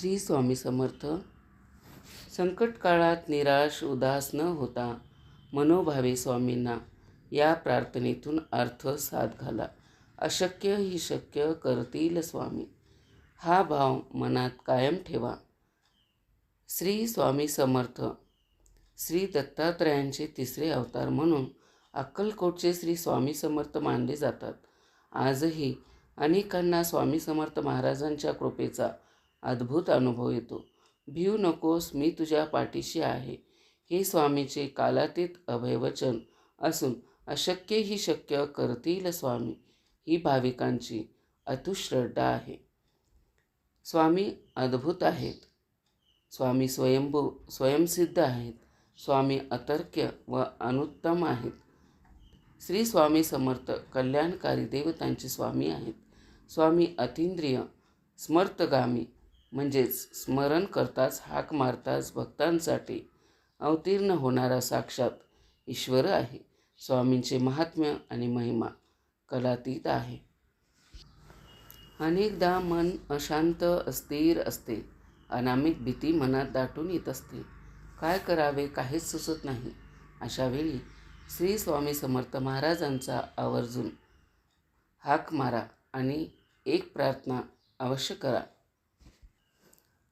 श्री स्वामी समर्थ. संकट काळात निराश उदास न होता मनोभावे स्वामींना या प्रार्थनेतून अर्थ साथ घाला. अशक्य ही शक्य करतील स्वामी. हा भाव मनात कायम ठेवा. श्री स्वामी समर्थ. श्री दत्तात्रयांचे तिसरे अवतार म्हणून अक्कलकोटचे श्री स्वामी समर्थ मानले जातात. आजही अनेकांना स्वामी समर्थ महाराजांच्या कृपेचा अद्भुत अनुभव येतो. भिऊ नकोस मी तुझ्या पाठीशी आहे. हे स्वामीचे कालातीत अभयवचन असून अशक्य ही शक्य करतील स्वामी. ही भाविकांची अतुश्रद्धा आहे. स्वामी अद्भुत आहेत. स्वामी स्वयंभू स्वयंसिद्ध आहेत. स्वामी अतर्क्य व अनुत्तम आहेत. श्री स्वामी समर्थ कल्याणकारी देवतांचे स्वामी आहेत. स्वामी अतिंद्रिय स्मर्तगामी म्हणजेच स्मरण करताच हाक मारताच भक्तांसाठी अवतीर्ण होणारा साक्षात ईश्वर आहे. स्वामींचे महात्म्य आणि महिमा कलातीत आहे. अनेकदा मन अशांत अस्थिर असते. अनामिक भीती मनात दाटून येत असते. काय करावे काहीच सुचत नाही. अशावेळी श्री स्वामी समर्थ महाराजांचा आवर्जून हाक मारा आणि एक प्रार्थना अवश्य करा.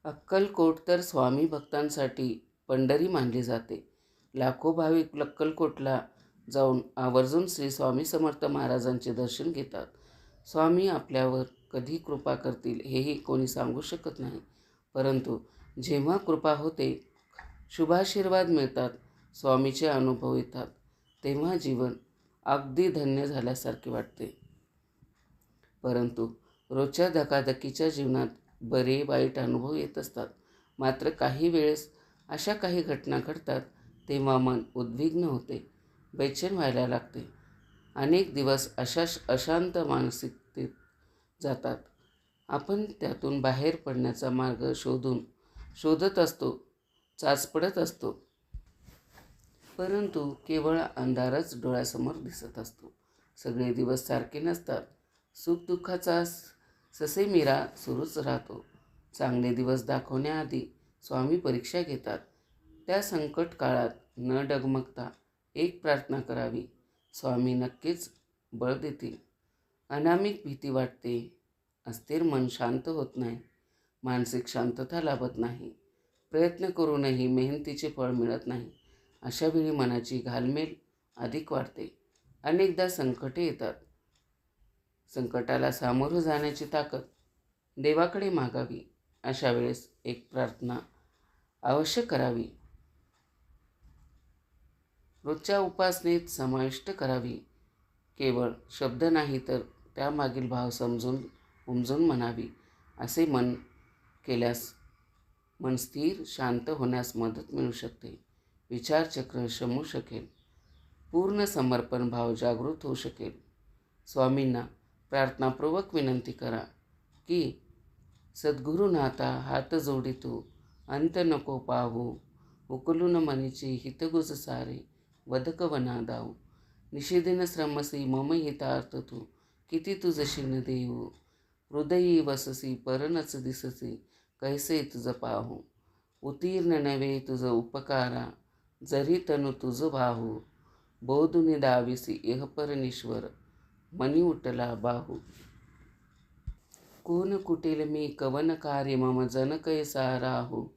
अक्कलकोट तर स्वामी भक्तांसाठी पंढरी मानली जाते. लाखो भाविक अक्कलकोटला जाऊन आवर्जून श्री स्वामी समर्थ महाराजांचे दर्शन घेतात. स्वामी आपल्यावर कधी कृपा करतील हेही कोणी सांगू शकत नाही. परंतु जेव्हा कृपा होते शुभाशीर्वाद मिळतात स्वामीचे अनुभव येतात तेव्हा जीवन अगदी धन्य झाल्यासारखे वाटते. परंतु रोजच्या धकाधकीच्या जीवनात बरे वाईट अनुभव येत असतात. मात्र काही वेळेस अशा काही घटना घडतात तेव्हा मन उद्विग्न होते बेचैन व्हायला लागते. अनेक दिवस अशा अशांत मानसिकतेत जातात. आपण त्यातून बाहेर पडण्याचा मार्ग शोधून शोधत असतो चाचपडत असतो. परंतु केवळ अंधारच डोळ्यासमोर दिसत असतो. सगळे दिवस सारखे नसतात. सुखदुःखाचा ससेमिरा सुरूच राहतो. चांगले दिवस दाखवण्याआधी स्वामी परीक्षा घेतात. त्या संकट काळात न डगमगता एक प्रार्थना करावी. स्वामी नक्कीच बळ देतील. अनामिक भीती वाटते. अस्थिर मन शांत होत नाही. मानसिक शांतता लाभत नाही. प्रयत्न करूनही मेहनतीचे फळ मिळत नाही. अशावेळी मनाची घालमेल अधिक वाढते. अनेकदा संकटे येतात. संकटाला सामोरं जाण्याची ताकद देवाकडे मागावी अशा वेळेस एक प्रार्थना अवश्य करावी. रोजच्या उपासनेत समाविष्ट करावी. केवळ शब्द नाही तर त्यामागील भाव समजून उमजून म्हणावी असे मन केल्यास मन स्थिर शांत होण्यास मदत मिळू शकते. विचारचक्र शमू शकेल. पूर्ण समर्पण भाव जागृत होऊ शकेल. स्वामींना प्रार्थनापूर्वक विनंती करा की सद्गुरुनाथा हात जोडितो अंत नको पाहू उकलून मनीची हितगुज सारे वधक वना दाऊ. निषेधीन श्रमसी मम हितार्थ तू किती तुझशी न देऊ. हृदयी वससी परनच दिससी कैसे तुझ पाहू. उतीर्ण नव्हे तुझ उपकारा जरी तनु तुझ भाहू. बोधुनी दाविसी इह परनीश्वर मनी उठला बाहू. कोण कुटेल मी कवन कार्य मम जन कैसा राहू.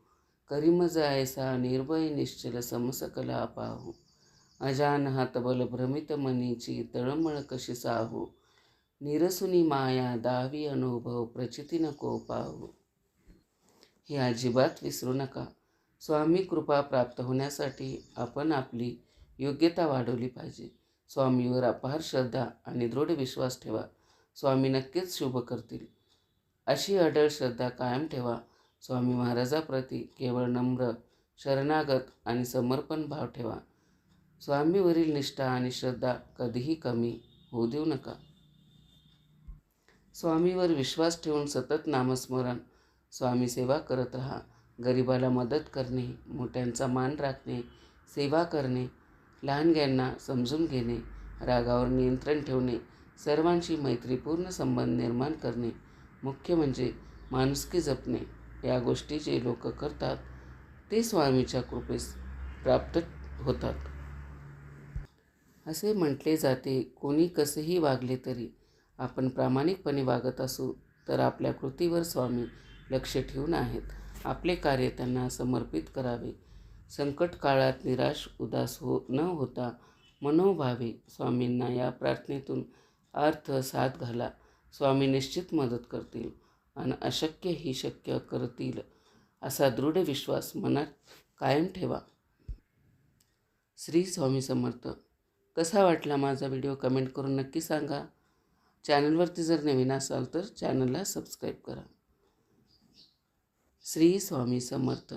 करीम जायसा निर्भय निश्चल समसकला पाहू. अजान हातबल भ्रमित मनीची तळमळ कशी साहू. निरसुनी माया दावी अनुभव प्रचिती नको पाहू. हे अजिबात विसरू नका. स्वामी कृपा प्राप्त होण्यासाठी आपण आपली योग्यता वाढवली पाहिजे. स्वामीवर अपार श्रद्धा आणि दृढ विश्वास ठेवा. स्वामी नक्कीच शुभ करतील. अशी अडळ श्रद्धा कायम ठेवा. स्वामी महाराजाप्रती केवळ नम्र शरणागत आणि समर्पण भाव ठेवा. स्वामीवरील निष्ठा आणि श्रद्धा कधीही कमी होऊ देऊ नका. स्वामीवर विश्वास ठेवून सतत नामस्मरण स्वामी सेवा करत राहा. गरिबाला मदत करणे मोठ्यांचा मान राखणे सेवा करणे लहानग्यांना समजून घेणे रागावर नियंत्रण ठेवणे सर्वांशी मैत्रीपूर्ण संबंध निर्माण करणे मुख्य म्हणजे माणुसकी जपणे या गोष्टी जे लोक करतात ते स्वामीच्या कृपेस प्राप्त होतात. असे म्हटले जाते कोणी कसेही वागले तरी आपण प्रामाणिकपणे वागत असू तर आपल्या कृतीवर स्वामी लक्ष ठेवून आहेत. आपले कार्य त्यांना समर्पित करावे. संकट काळात निराश उदास हो न होता मनोभावे स्वामींना या प्रार्थनेतून अर्थ साथ घाला. स्वामी निश्चित मदत करतील आणि अशक्य ही शक्य करतील असा दृढ विश्वास मनात कायम ठेवा. श्री स्वामी समर्थ. कसा वाटला माझा व्हिडिओ कमेंट करून नक्की सांगा. चॅनलवरती जर नवीन असाल तर चॅनलला सबस्क्राईब करा. श्री स्वामी समर्थ.